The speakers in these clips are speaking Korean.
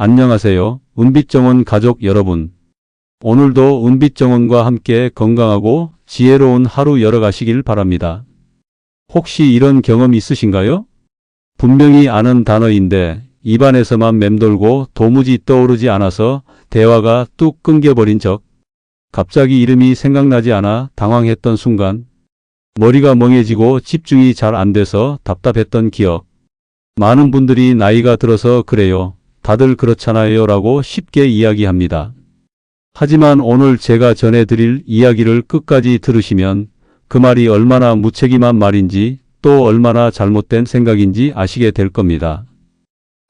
안녕하세요. 은빛정원 가족 여러분. 오늘도 은빛정원과 함께 건강하고 지혜로운 하루 열어가시길 바랍니다. 혹시 이런 경험 있으신가요? 분명히 아는 단어인데 입안에서만 맴돌고 도무지 떠오르지 않아서 대화가 뚝 끊겨버린 적. 갑자기 이름이 생각나지 않아 당황했던 순간. 머리가 멍해지고 집중이 잘 안 돼서 답답했던 기억. 많은 분들이 나이가 들어서 그래요. 다들 그렇잖아요. 라고 쉽게 이야기합니다. 하지만 오늘 제가 전해드릴 이야기를 끝까지 들으시면 그 말이 얼마나 무책임한 말인지 또 얼마나 잘못된 생각인지 아시게 될 겁니다.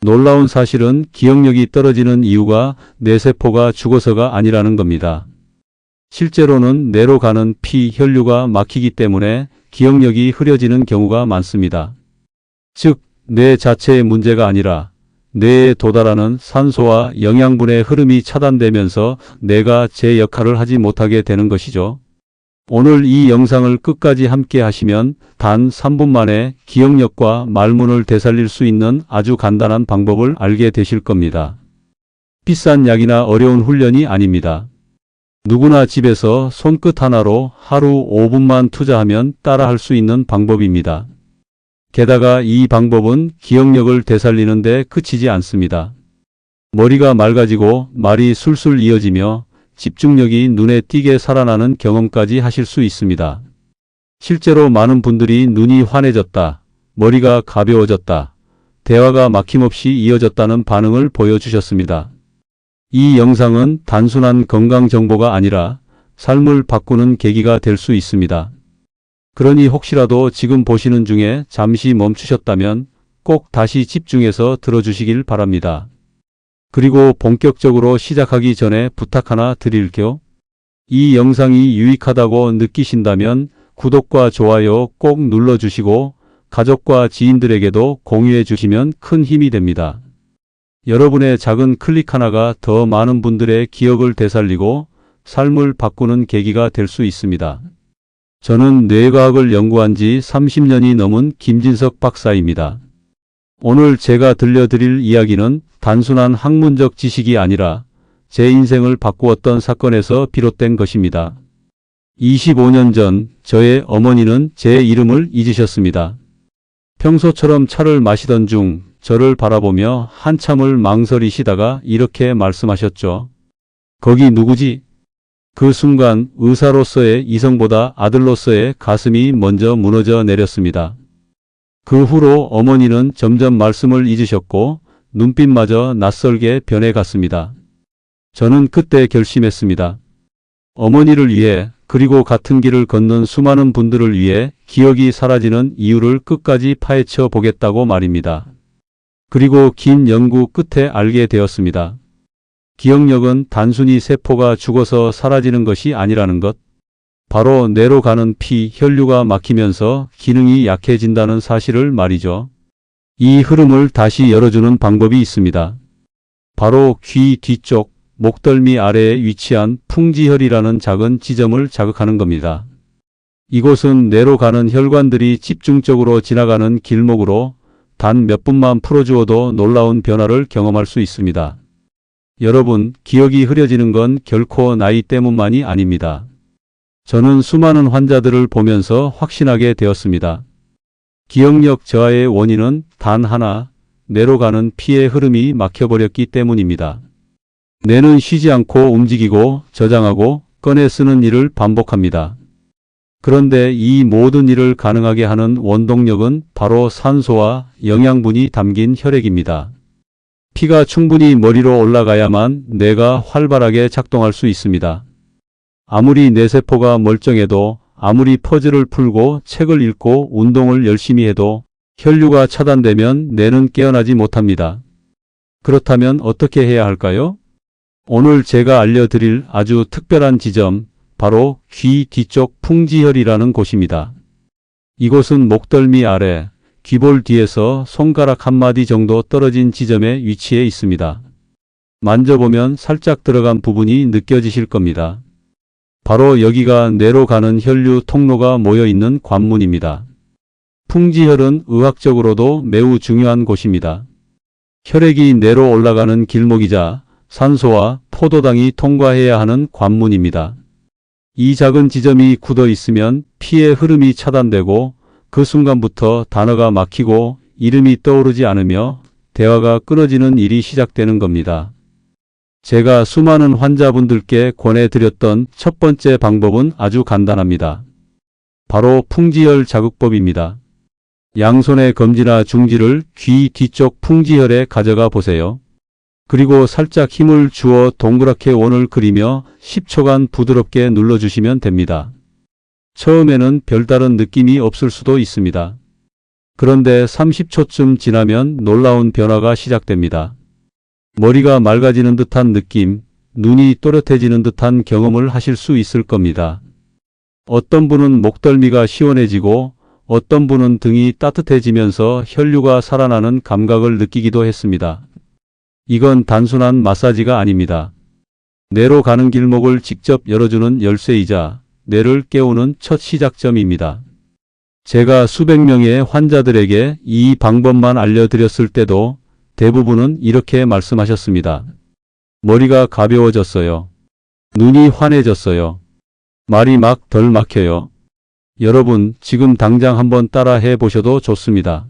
놀라운 사실은 기억력이 떨어지는 이유가 뇌세포가 죽어서가 아니라는 겁니다. 실제로는 뇌로 가는 피, 혈류가 막히기 때문에 기억력이 흐려지는 경우가 많습니다. 즉, 뇌 자체의 문제가 아니라 뇌에 도달하는 산소와 영양분의 흐름이 차단되면서 뇌가 제 역할을 하지 못하게 되는 것이죠. 오늘 이 영상을 끝까지 함께 하시면 단 3분 만에 기억력과 말문을 되살릴 수 있는 아주 간단한 방법을 알게 되실 겁니다. 비싼 약이나 어려운 훈련이 아닙니다. 누구나 집에서 손끝 하나로 하루 5분만 투자하면 따라 할 수 있는 방법입니다. 게다가 이 방법은 기억력을 되살리는 데 그치지 않습니다. 머리가 맑아지고 말이 술술 이어지며 집중력이 눈에 띄게 살아나는 경험까지 하실 수 있습니다. 실제로 많은 분들이 눈이 환해졌다, 머리가 가벼워졌다, 대화가 막힘없이 이어졌다는 반응을 보여주셨습니다. 이 영상은 단순한 건강 정보가 아니라 삶을 바꾸는 계기가 될 수 있습니다. 그러니 혹시라도 지금 보시는 중에 잠시 멈추셨다면 꼭 다시 집중해서 들어주시길 바랍니다. 그리고 본격적으로 시작하기 전에 부탁 하나 드릴게요. 이 영상이 유익하다고 느끼신다면 구독과 좋아요 꼭 눌러주시고 가족과 지인들에게도 공유해 주시면 큰 힘이 됩니다. 여러분의 작은 클릭 하나가 더 많은 분들의 기억을 되살리고 삶을 바꾸는 계기가 될 수 있습니다. 저는 뇌과학을 연구한 지 30년이 넘은 김진석 박사입니다. 오늘 제가 들려드릴 이야기는 단순한 학문적 지식이 아니라 제 인생을 바꾸었던 사건에서 비롯된 것입니다. 25년 전 저의 어머니는 제 이름을 잊으셨습니다. 평소처럼 차를 마시던 중 저를 바라보며 한참을 망설이시다가 이렇게 말씀하셨죠. 거기 누구지? 그 순간 의사로서의 이성보다 아들로서의 가슴이 먼저 무너져 내렸습니다. 그 후로 어머니는 점점 말씀을 잊으셨고 눈빛마저 낯설게 변해갔습니다. 저는 그때 결심했습니다. 어머니를 위해 그리고 같은 길을 걷는 수많은 분들을 위해 기억이 사라지는 이유를 끝까지 파헤쳐 보겠다고 말입니다. 그리고 긴 연구 끝에 알게 되었습니다. 기억력은 단순히 세포가 죽어서 사라지는 것이 아니라는 것. 바로 뇌로 가는 피, 혈류가 막히면서 기능이 약해진다는 사실을 말이죠. 이 흐름을 다시 열어주는 방법이 있습니다. 바로 귀 뒤쪽, 목덜미 아래에 위치한 풍지혈이라는 작은 지점을 자극하는 겁니다. 이곳은 뇌로 가는 혈관들이 집중적으로 지나가는 길목으로 단 몇 분만 풀어주어도 놀라운 변화를 경험할 수 있습니다. 여러분, 기억이 흐려지는 건 결코 나이 때문만이 아닙니다. 저는 수많은 환자들을 보면서 확신하게 되었습니다. 기억력 저하의 원인은 단 하나, 뇌로 가는 피의 흐름이 막혀버렸기 때문입니다. 뇌는 쉬지 않고 움직이고 저장하고 꺼내 쓰는 일을 반복합니다. 그런데 이 모든 일을 가능하게 하는 원동력은 바로 산소와 영양분이 담긴 혈액입니다. 피가 충분히 머리로 올라가야만 뇌가 활발하게 작동할 수 있습니다. 아무리 뇌세포가 멀쩡해도 아무리 퍼즐을 풀고 책을 읽고 운동을 열심히 해도 혈류가 차단되면 뇌는 깨어나지 못합니다. 그렇다면 어떻게 해야 할까요? 오늘 제가 알려드릴 아주 특별한 지점, 바로 귀 뒤쪽 풍지혈이라는 곳입니다. 이곳은 목덜미 아래, 귀볼 뒤에서 손가락 한 마디 정도 떨어진 지점에 위치해 있습니다. 만져보면 살짝 들어간 부분이 느껴지실 겁니다. 바로 여기가 뇌로 가는 혈류 통로가 모여 있는 관문입니다. 풍지혈은 의학적으로도 매우 중요한 곳입니다. 혈액이 내로 올라가는 길목이자 산소와 포도당이 통과해야 하는 관문입니다. 이 작은 지점이 굳어 있으면 피의 흐름이 차단되고 그 순간부터 단어가 막히고 이름이 떠오르지 않으며 대화가 끊어지는 일이 시작되는 겁니다. 제가 수많은 환자분들께 권해드렸던 첫 번째 방법은 아주 간단합니다. 바로 풍지혈 자극법입니다. 양손의 검지나 중지를 귀 뒤쪽 풍지혈에 가져가 보세요. 그리고 살짝 힘을 주어 동그랗게 원을 그리며 10초간 부드럽게 눌러주시면 됩니다. 처음에는 별다른 느낌이 없을 수도 있습니다. 그런데 30초쯤 지나면 놀라운 변화가 시작됩니다. 머리가 맑아지는 듯한 느낌, 눈이 또렷해지는 듯한 경험을 하실 수 있을 겁니다. 어떤 분은 목덜미가 시원해지고 어떤 분은 등이 따뜻해지면서 혈류가 살아나는 감각을 느끼기도 했습니다. 이건 단순한 마사지가 아닙니다. 뇌로 가는 길목을 직접 열어주는 열쇠이자 뇌를 깨우는 첫 시작점입니다. 제가 수백 명의 환자들에게 이 방법만 알려드렸을 때도 대부분은 이렇게 말씀하셨습니다. 머리가 가벼워졌어요. 눈이 환해졌어요. 말이 막 덜 막혀요. 여러분, 지금 당장 한번 따라 해 보셔도 좋습니다.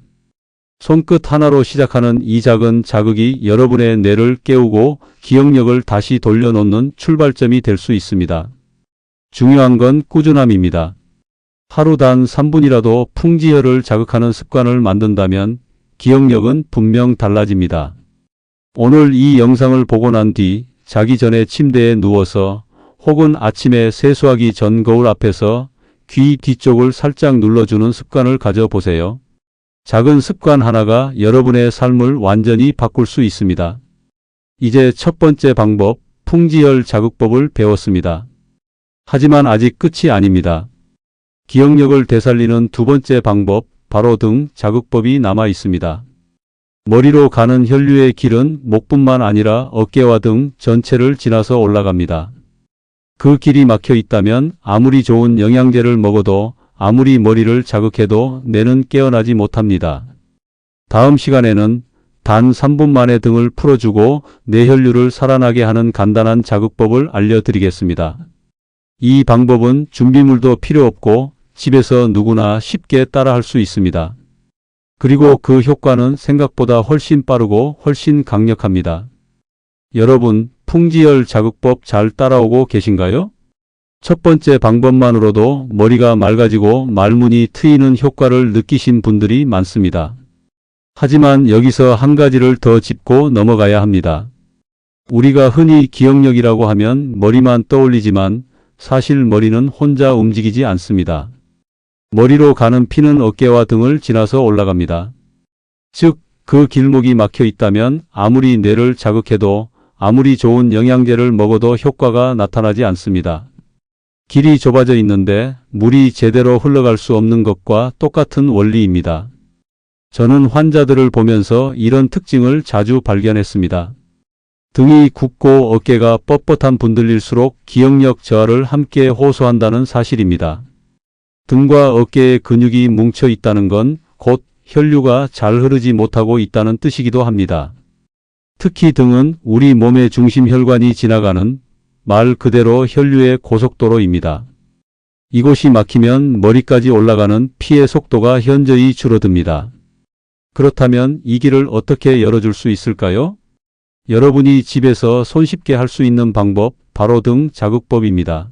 손끝 하나로 시작하는 이 작은 자극이 여러분의 뇌를 깨우고 기억력을 다시 돌려놓는 출발점이 될 수 있습니다. 중요한 건 꾸준함입니다. 하루 단 3분이라도 풍지혈을 자극하는 습관을 만든다면 기억력은 분명 달라집니다. 오늘 이 영상을 보고 난 뒤 자기 전에 침대에 누워서 혹은 아침에 세수하기 전 거울 앞에서 귀 뒤쪽을 살짝 눌러주는 습관을 가져보세요. 작은 습관 하나가 여러분의 삶을 완전히 바꿀 수 있습니다. 이제 첫 번째 방법, 풍지혈 자극법을 배웠습니다. 하지만 아직 끝이 아닙니다. 기억력을 되살리는 두 번째 방법, 바로 등 자극법이 남아 있습니다. 머리로 가는 혈류의 길은 목뿐만 아니라 어깨와 등 전체를 지나서 올라갑니다. 그 길이 막혀 있다면 아무리 좋은 영양제를 먹어도 아무리 머리를 자극해도 뇌는 깨어나지 못합니다. 다음 시간에는 단 3분 만에 등을 풀어주고 뇌혈류를 살아나게 하는 간단한 자극법을 알려드리겠습니다. 이 방법은 준비물도 필요 없고 집에서 누구나 쉽게 따라할 수 있습니다. 그리고 그 효과는 생각보다 훨씬 빠르고 훨씬 강력합니다. 여러분, 풍지열 자극법 잘 따라오고 계신가요? 첫 번째 방법만으로도 머리가 맑아지고 말문이 트이는 효과를 느끼신 분들이 많습니다. 하지만 여기서 한 가지를 더 짚고 넘어가야 합니다. 우리가 흔히 기억력이라고 하면 머리만 떠올리지만 사실 머리는 혼자 움직이지 않습니다. 머리로 가는 피는 어깨와 등을 지나서 올라갑니다. 즉, 그 길목이 막혀 있다면 아무리 뇌를 자극해도 아무리 좋은 영양제를 먹어도 효과가 나타나지 않습니다. 길이 좁아져 있는데 물이 제대로 흘러갈 수 없는 것과 똑같은 원리입니다. 저는 환자들을 보면서 이런 특징을 자주 발견했습니다. 등이 굽고 어깨가 뻣뻣한 분들일수록 기억력 저하를 함께 호소한다는 사실입니다. 등과 어깨의 근육이 뭉쳐 있다는 건 곧 혈류가 잘 흐르지 못하고 있다는 뜻이기도 합니다. 특히 등은 우리 몸의 중심 혈관이 지나가는 말 그대로 혈류의 고속도로입니다. 이곳이 막히면 머리까지 올라가는 피의 속도가 현저히 줄어듭니다. 그렇다면 이 길을 어떻게 열어줄 수 있을까요? 여러분이 집에서 손쉽게 할 수 있는 방법, 바로 등 자극법입니다.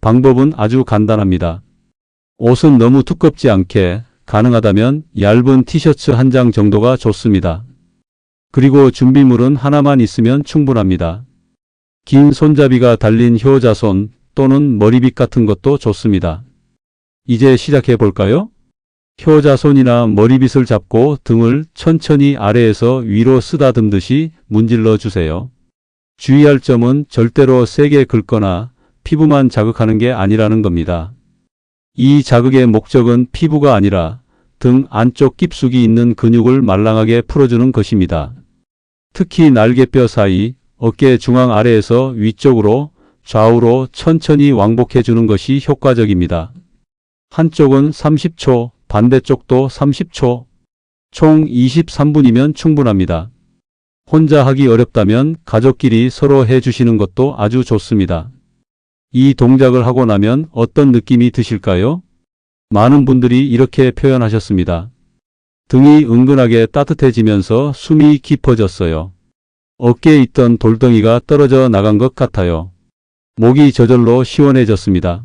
방법은 아주 간단합니다. 옷은 너무 두껍지 않게 가능하다면 얇은 티셔츠 한 장 정도가 좋습니다. 그리고 준비물은 하나만 있으면 충분합니다. 긴 손잡이가 달린 효자손 또는 머리빗 같은 것도 좋습니다. 이제 시작해 볼까요? 효자손이나 머리빗을 잡고 등을 천천히 아래에서 위로 쓰다듬듯이 문질러 주세요. 주의할 점은 절대로 세게 긁거나 피부만 자극하는 게 아니라는 겁니다. 이 자극의 목적은 피부가 아니라 등 안쪽 깊숙이 있는 근육을 말랑하게 풀어주는 것입니다. 특히 날개뼈 사이, 어깨 중앙 아래에서 위쪽으로 좌우로 천천히 왕복해 주는 것이 효과적입니다. 한쪽은 30초, 반대쪽도 30초, 총 23분이면 충분합니다. 혼자 하기 어렵다면 가족끼리 서로 해주시는 것도 아주 좋습니다. 이 동작을 하고 나면 어떤 느낌이 드실까요? 많은 분들이 이렇게 표현하셨습니다. 등이 은근하게 따뜻해지면서 숨이 깊어졌어요. 어깨에 있던 돌덩이가 떨어져 나간 것 같아요. 목이 저절로 시원해졌습니다.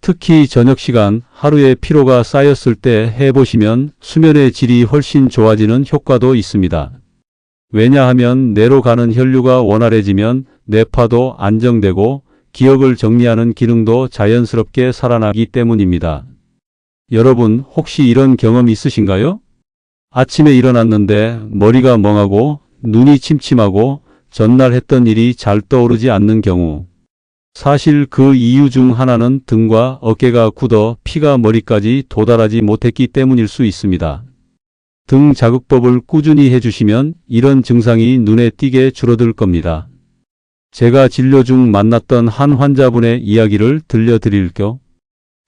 특히 저녁 시간 하루의 피로가 쌓였을 때 해보시면 수면의 질이 훨씬 좋아지는 효과도 있습니다. 왜냐하면 뇌로 가는 혈류가 원활해지면 뇌파도 안정되고 기억을 정리하는 기능도 자연스럽게 살아나기 때문입니다. 여러분 혹시 이런 경험 있으신가요? 아침에 일어났는데 머리가 멍하고 눈이 침침하고 전날 했던 일이 잘 떠오르지 않는 경우. 사실 그 이유 중 하나는 등과 어깨가 굳어 피가 머리까지 도달하지 못했기 때문일 수 있습니다. 등 자극법을 꾸준히 해주시면 이런 증상이 눈에 띄게 줄어들 겁니다. 제가 진료 중 만났던 한 환자분의 이야기를 들려드릴게요.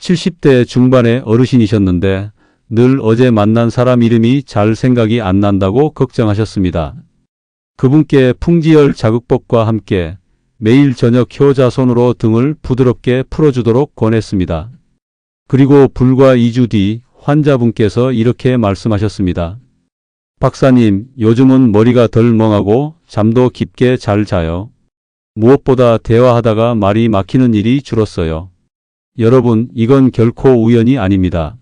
70대 중반의 어르신이셨는데 늘 어제 만난 사람 이름이 잘 생각이 안 난다고 걱정하셨습니다. 그분께 풍지열 자극법과 함께 매일 저녁 효자 손으로 등을 부드럽게 풀어주도록 권했습니다. 그리고 불과 2주 뒤 환자분께서 이렇게 말씀하셨습니다. 박사님, 요즘은 머리가 덜 멍하고 잠도 깊게 잘 자요. 무엇보다 대화하다가 말이 막히는 일이 줄었어요. 여러분, 이건 결코 우연이 아닙니다.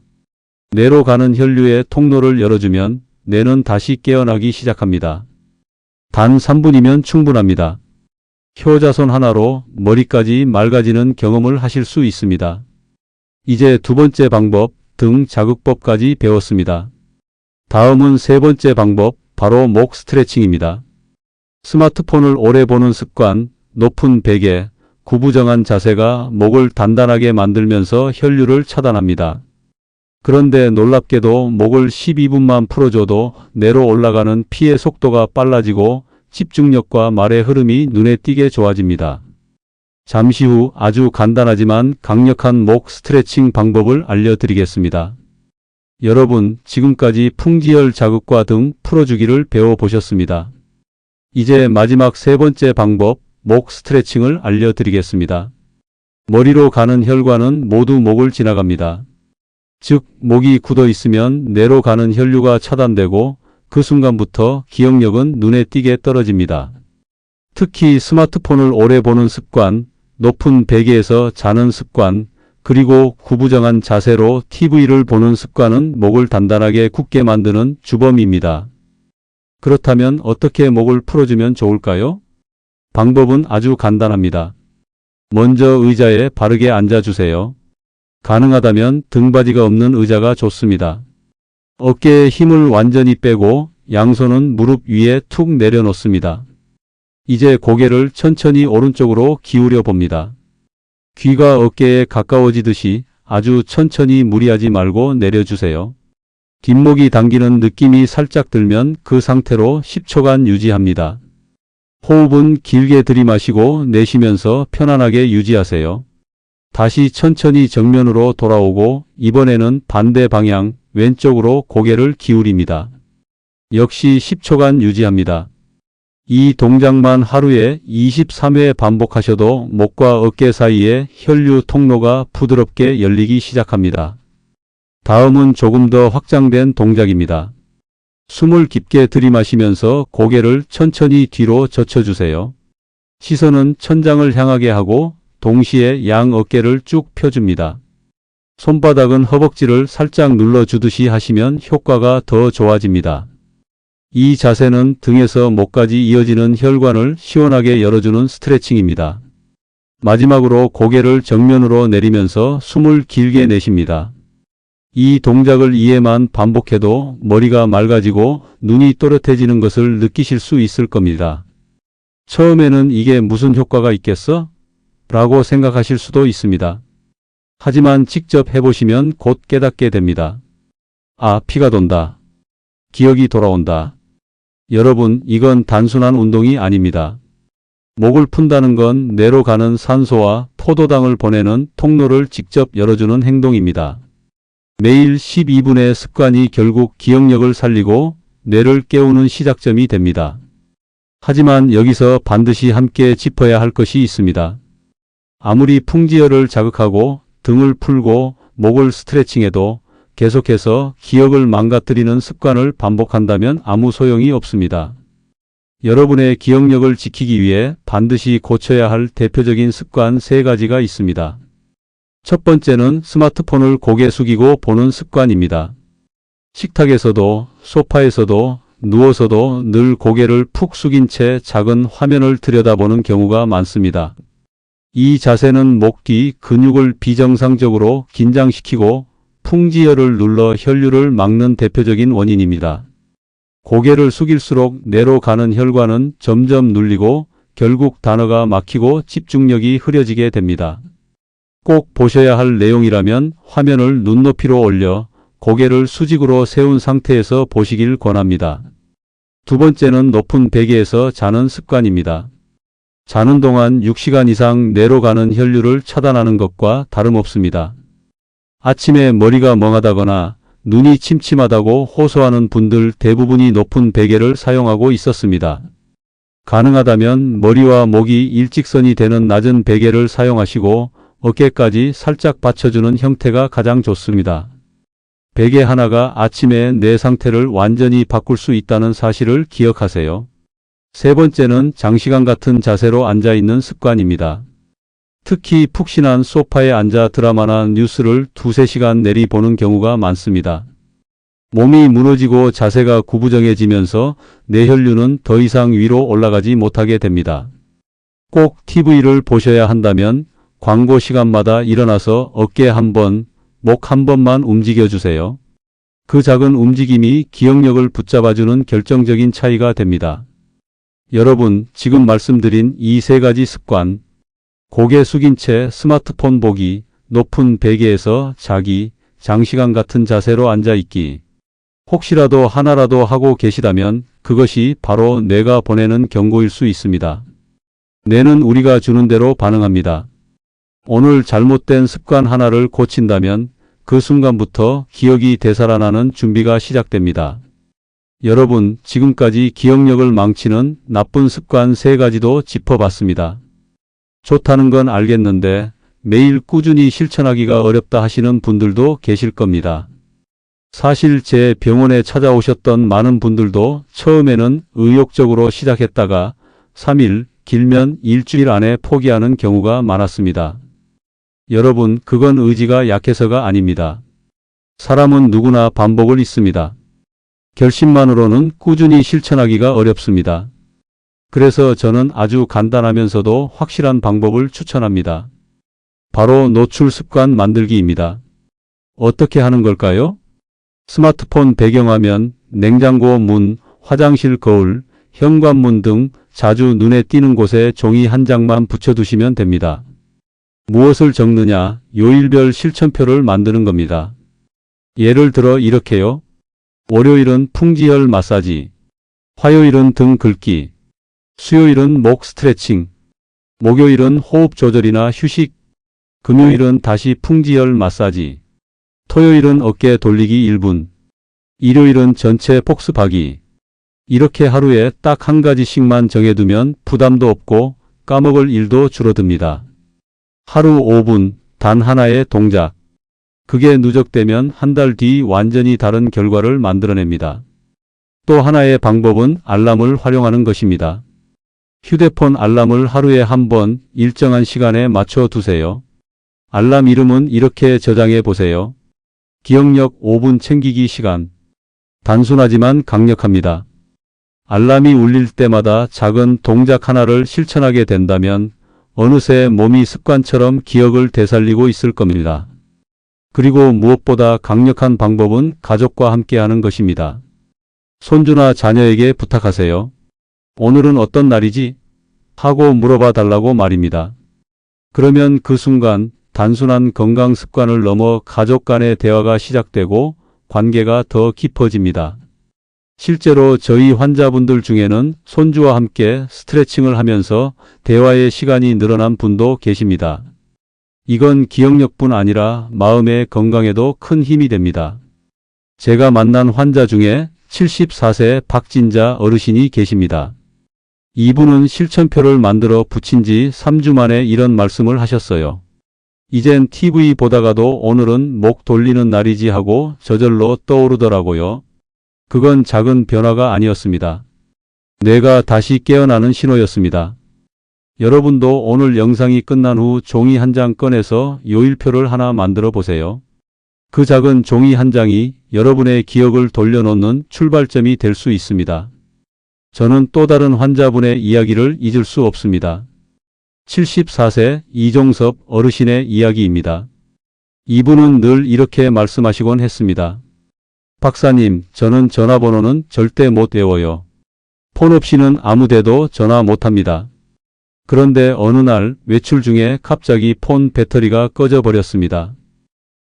뇌로 가는 혈류의 통로를 열어주면 뇌는 다시 깨어나기 시작합니다. 단 3분이면 충분합니다. 효자손 하나로 머리까지 맑아지는 경험을 하실 수 있습니다. 이제 두 번째 방법, 등 자극법까지 배웠습니다. 다음은 세 번째 방법, 바로 목 스트레칭입니다. 스마트폰을 오래 보는 습관, 높은 베개, 구부정한 자세가 목을 단단하게 만들면서 혈류를 차단합니다. 그런데 놀랍게도 목을 12분만 풀어줘도 뇌로 올라가는 피의 속도가 빨라지고 집중력과 말의 흐름이 눈에 띄게 좋아집니다. 잠시 후 아주 간단하지만 강력한 목 스트레칭 방법을 알려드리겠습니다. 여러분, 지금까지 풍지열 자극과 등 풀어주기를 배워보셨습니다. 이제 마지막 세 번째 방법, 목 스트레칭을 알려드리겠습니다. 머리로 가는 혈관은 모두 목을 지나갑니다. 즉, 목이 굳어 있으면 뇌로 가는 혈류가 차단되고 그 순간부터 기억력은 눈에 띄게 떨어집니다. 특히 스마트폰을 오래 보는 습관, 높은 베개에서 자는 습관, 그리고 구부정한 자세로 TV를 보는 습관은 목을 단단하게 굳게 만드는 주범입니다. 그렇다면 어떻게 목을 풀어주면 좋을까요? 방법은 아주 간단합니다. 먼저 의자에 바르게 앉아주세요. 가능하다면 등받이가 없는 의자가 좋습니다. 어깨에 힘을 완전히 빼고 양손은 무릎 위에 툭 내려놓습니다. 이제 고개를 천천히 오른쪽으로 기울여 봅니다. 귀가 어깨에 가까워지듯이 아주 천천히 무리하지 말고 내려주세요. 뒷목이 당기는 느낌이 살짝 들면 그 상태로 10초간 유지합니다. 호흡은 길게 들이마시고 내쉬면서 편안하게 유지하세요. 다시 천천히 정면으로 돌아오고 이번에는 반대 방향 왼쪽으로 고개를 기울입니다. 역시 10초간 유지합니다. 이 동작만 하루에 23회 반복하셔도 목과 어깨 사이에 혈류 통로가 부드럽게 열리기 시작합니다. 다음은 조금 더 확장된 동작입니다. 숨을 깊게 들이마시면서 고개를 천천히 뒤로 젖혀주세요. 시선은 천장을 향하게 하고 동시에 양 어깨를 쭉 펴줍니다. 손바닥은 허벅지를 살짝 눌러주듯이 하시면 효과가 더 좋아집니다. 이 자세는 등에서 목까지 이어지는 혈관을 시원하게 열어주는 스트레칭입니다. 마지막으로 고개를 정면으로 내리면서 숨을 길게 내쉽니다. 이 동작을 2회만 반복해도 머리가 맑아지고 눈이 또렷해지는 것을 느끼실 수 있을 겁니다. 처음에는 이게 무슨 효과가 있겠어? 라고 생각하실 수도 있습니다. 하지만 직접 해보시면 곧 깨닫게 됩니다. 아, 피가 돈다. 기억이 돌아온다. 여러분, 이건 단순한 운동이 아닙니다. 목을 푼다는 건 뇌로 가는 산소와 포도당을 보내는 통로를 직접 열어주는 행동입니다. 매일 12분의 습관이 결국 기억력을 살리고 뇌를 깨우는 시작점이 됩니다. 하지만 여기서 반드시 함께 짚어야 할 것이 있습니다. 아무리 풍지혈을 자극하고 등을 풀고 목을 스트레칭해도 계속해서 기억을 망가뜨리는 습관을 반복한다면 아무 소용이 없습니다. 여러분의 기억력을 지키기 위해 반드시 고쳐야 할 대표적인 습관 세 가지가 있습니다. 첫 번째는 스마트폰을 고개 숙이고 보는 습관입니다. 식탁에서도 소파에서도 누워서도 늘 고개를 푹 숙인 채 작은 화면을 들여다보는 경우가 많습니다. 이 자세는 목 뒤 근육을 비정상적으로 긴장시키고 풍지혈을 눌러 혈류를 막는 대표적인 원인입니다. 고개를 숙일수록 뇌로 가는 혈관은 점점 눌리고 결국 단어가 막히고 집중력이 흐려지게 됩니다. 꼭 보셔야 할 내용이라면 화면을 눈높이로 올려 고개를 수직으로 세운 상태에서 보시길 권합니다. 두 번째는 높은 베개에서 자는 습관입니다. 자는 동안 6시간 이상 뇌로 가는 혈류를 차단하는 것과 다름없습니다. 아침에 머리가 멍하다거나 눈이 침침하다고 호소하는 분들 대부분이 높은 베개를 사용하고 있었습니다. 가능하다면 머리와 목이 일직선이 되는 낮은 베개를 사용하시고 어깨까지 살짝 받쳐주는 형태가 가장 좋습니다. 베개 하나가 아침에 내 상태를 완전히 바꿀 수 있다는 사실을 기억하세요. 세 번째는 장시간 같은 자세로 앉아 있는 습관입니다. 특히 푹신한 소파에 앉아 드라마나 뉴스를 두세 시간 내리 보는 경우가 많습니다. 몸이 무너지고 자세가 구부정해지면서 뇌혈류는 더 이상 위로 올라가지 못하게 됩니다. 꼭 TV를 보셔야 한다면 광고 시간마다 일어나서 어깨 한 번, 목 한 번만 움직여 주세요. 그 작은 움직임이 기억력을 붙잡아주는 결정적인 차이가 됩니다. 여러분, 지금 말씀드린 이 세 가지 습관, 고개 숙인 채 스마트폰 보기, 높은 베개에서 자기, 장시간 같은 자세로 앉아 있기. 혹시라도 하나라도 하고 계시다면 그것이 바로 뇌가 보내는 경고일 수 있습니다. 뇌는 우리가 주는 대로 반응합니다. 오늘 잘못된 습관 하나를 고친다면 그 순간부터 기억이 되살아나는 준비가 시작됩니다. 여러분, 지금까지 기억력을 망치는 나쁜 습관 세 가지도 짚어봤습니다. 좋다는 건 알겠는데 매일 꾸준히 실천하기가 어렵다 하시는 분들도 계실 겁니다. 사실 제 병원에 찾아오셨던 많은 분들도 처음에는 의욕적으로 시작했다가 3일, 길면 일주일 안에 포기하는 경우가 많았습니다. 여러분, 그건 의지가 약해서가 아닙니다. 사람은 누구나 반복을 있습니다. 결심만으로는 꾸준히 실천하기가 어렵습니다. 그래서 저는 아주 간단하면서도 확실한 방법을 추천합니다. 바로 노출 습관 만들기입니다. 어떻게 하는 걸까요? 스마트폰 배경화면, 냉장고 문, 화장실 거울, 현관문 등 자주 눈에 띄는 곳에 종이 한 장만 붙여두시면 됩니다. 무엇을 적느냐? 요일별 실천표를 만드는 겁니다. 예를 들어 이렇게요. 월요일은 풍지혈 마사지, 화요일은 등 긁기, 수요일은 목 스트레칭, 목요일은 호흡 조절이나 휴식, 금요일은 다시 풍지혈 마사지, 토요일은 어깨 돌리기 1분, 일요일은 전체 복습하기. 이렇게 하루에 딱 한 가지씩만 정해두면 부담도 없고 까먹을 일도 줄어듭니다. 하루 5분 단 하나의 동작. 그게 누적되면 한 달 뒤 완전히 다른 결과를 만들어냅니다. 또 하나의 방법은 알람을 활용하는 것입니다. 휴대폰 알람을 하루에 한 번 일정한 시간에 맞춰 두세요. 알람 이름은 이렇게 저장해 보세요. 기억력 5분 챙기기 시간. 단순하지만 강력합니다. 알람이 울릴 때마다 작은 동작 하나를 실천하게 된다면 어느새 몸이 습관처럼 기억을 되살리고 있을 겁니다. 그리고 무엇보다 강력한 방법은 가족과 함께 하는 것입니다. 손주나 자녀에게 부탁하세요. 오늘은 어떤 날이지? 하고 물어봐 달라고 말입니다. 그러면 그 순간 단순한 건강 습관을 넘어 가족 간의 대화가 시작되고 관계가 더 깊어집니다. 실제로 저희 환자분들 중에는 손주와 함께 스트레칭을 하면서 대화의 시간이 늘어난 분도 계십니다. 이건 기억력뿐 아니라 마음의 건강에도 큰 힘이 됩니다. 제가 만난 환자 중에 74세 박진자 어르신이 계십니다. 이분은 실천표를 만들어 붙인 지 3주 만에 이런 말씀을 하셨어요. 이젠 TV 보다가도 오늘은 목 돌리는 날이지 하고 저절로 떠오르더라고요. 그건 작은 변화가 아니었습니다. 뇌가 다시 깨어나는 신호였습니다. 여러분도 오늘 영상이 끝난 후 종이 한 장 꺼내서 요일표를 하나 만들어 보세요. 그 작은 종이 한 장이 여러분의 기억을 돌려놓는 출발점이 될 수 있습니다. 저는 또 다른 환자분의 이야기를 잊을 수 없습니다. 74세 이종섭 어르신의 이야기입니다. 이분은 늘 이렇게 말씀하시곤 했습니다. 박사님, 저는 전화번호는 절대 못 외워요. 폰 없이는 아무 데도 전화 못합니다. 그런데 어느 날 외출 중에 갑자기 폰 배터리가 꺼져 버렸습니다.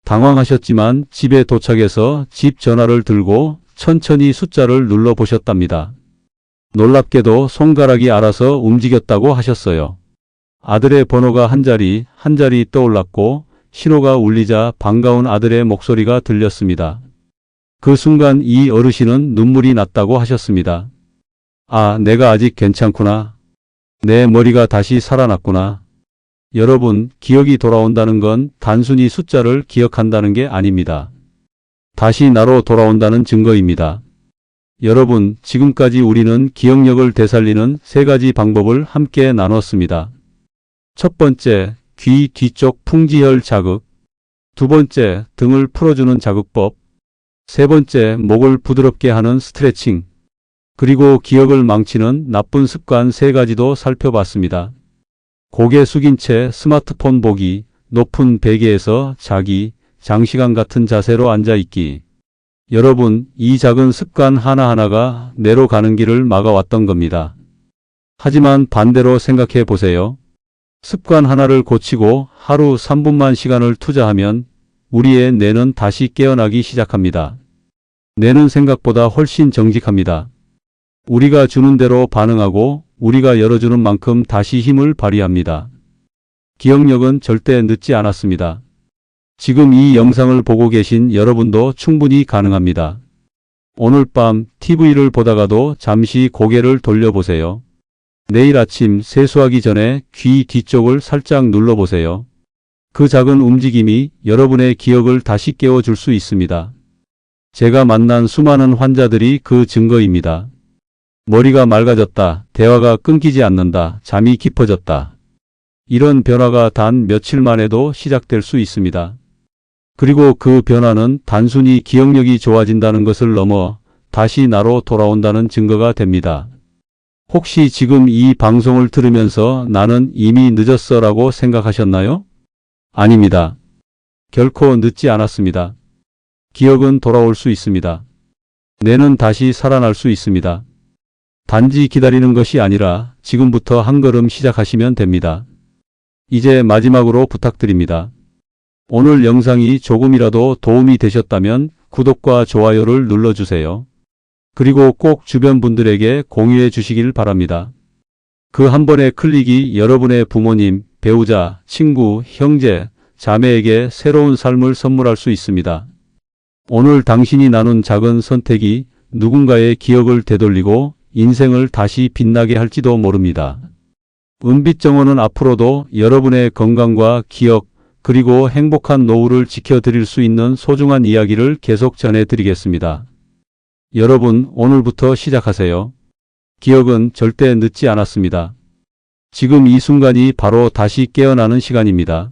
당황하셨지만 집에 도착해서 집 전화를 들고 천천히 숫자를 눌러 보셨답니다. 놀랍게도 손가락이 알아서 움직였다고 하셨어요. 아들의 번호가 한 자리 한 자리 떠올랐고 신호가 울리자 반가운 아들의 목소리가 들렸습니다. 그 순간 이 어르신은 눈물이 났다고 하셨습니다. 아, 내가 아직 괜찮구나. 내 머리가 다시 살아났구나. 여러분, 기억이 돌아온다는 건 단순히 숫자를 기억한다는 게 아닙니다. 다시 나로 돌아온다는 증거입니다. 여러분, 지금까지 우리는 기억력을 되살리는 세 가지 방법을 함께 나눴습니다. 첫 번째, 귀 뒤쪽 풍지혈 자극. 두 번째, 등을 풀어주는 자극법. 세 번째, 목을 부드럽게 하는 스트레칭. 그리고 기억을 망치는 나쁜 습관 세 가지도 살펴봤습니다. 고개 숙인 채 스마트폰 보기, 높은 베개에서 자기, 장시간 같은 자세로 앉아있기. 여러분, 이 작은 습관 하나하나가 내로 가는 길을 막아왔던 겁니다. 하지만 반대로 생각해 보세요. 습관 하나를 고치고 하루 3분만 시간을 투자하면 우리의 뇌는 다시 깨어나기 시작합니다. 뇌는 생각보다 훨씬 정직합니다. 우리가 주는 대로 반응하고 우리가 열어주는 만큼 다시 힘을 발휘합니다. 기억력은 절대 늦지 않았습니다. 지금 이 영상을 보고 계신 여러분도 충분히 가능합니다. 오늘 밤 TV를 보다가도 잠시 고개를 돌려보세요. 내일 아침 세수하기 전에 귀 뒤쪽을 살짝 눌러보세요. 그 작은 움직임이 여러분의 기억을 다시 깨워줄 수 있습니다. 제가 만난 수많은 환자들이 그 증거입니다. 머리가 맑아졌다, 대화가 끊기지 않는다, 잠이 깊어졌다. 이런 변화가 단 며칠 만에도 시작될 수 있습니다. 그리고 그 변화는 단순히 기억력이 좋아진다는 것을 넘어 다시 나로 돌아온다는 증거가 됩니다. 혹시 지금 이 방송을 들으면서 나는 이미 늦었어 라고 생각하셨나요? 아닙니다. 결코 늦지 않았습니다. 기억은 돌아올 수 있습니다. 뇌는 다시 살아날 수 있습니다. 단지 기다리는 것이 아니라 지금부터 한 걸음 시작하시면 됩니다. 이제 마지막으로 부탁드립니다. 오늘 영상이 조금이라도 도움이 되셨다면 구독과 좋아요를 눌러주세요. 그리고 꼭 주변 분들에게 공유해 주시길 바랍니다. 그 한 번의 클릭이 여러분의 부모님, 배우자, 친구, 형제, 자매에게 새로운 삶을 선물할 수 있습니다. 오늘 당신이 나눈 작은 선택이 누군가의 기억을 되돌리고 인생을 다시 빛나게 할지도 모릅니다. 은빛정원은 앞으로도 여러분의 건강과 기억, 그리고 행복한 노후를 지켜드릴 수 있는 소중한 이야기를 계속 전해드리겠습니다. 여러분, 오늘부터 시작하세요. 기억은 절대 늦지 않았습니다. 지금 이 순간이 바로 다시 깨어나는 시간입니다.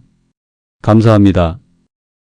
감사합니다.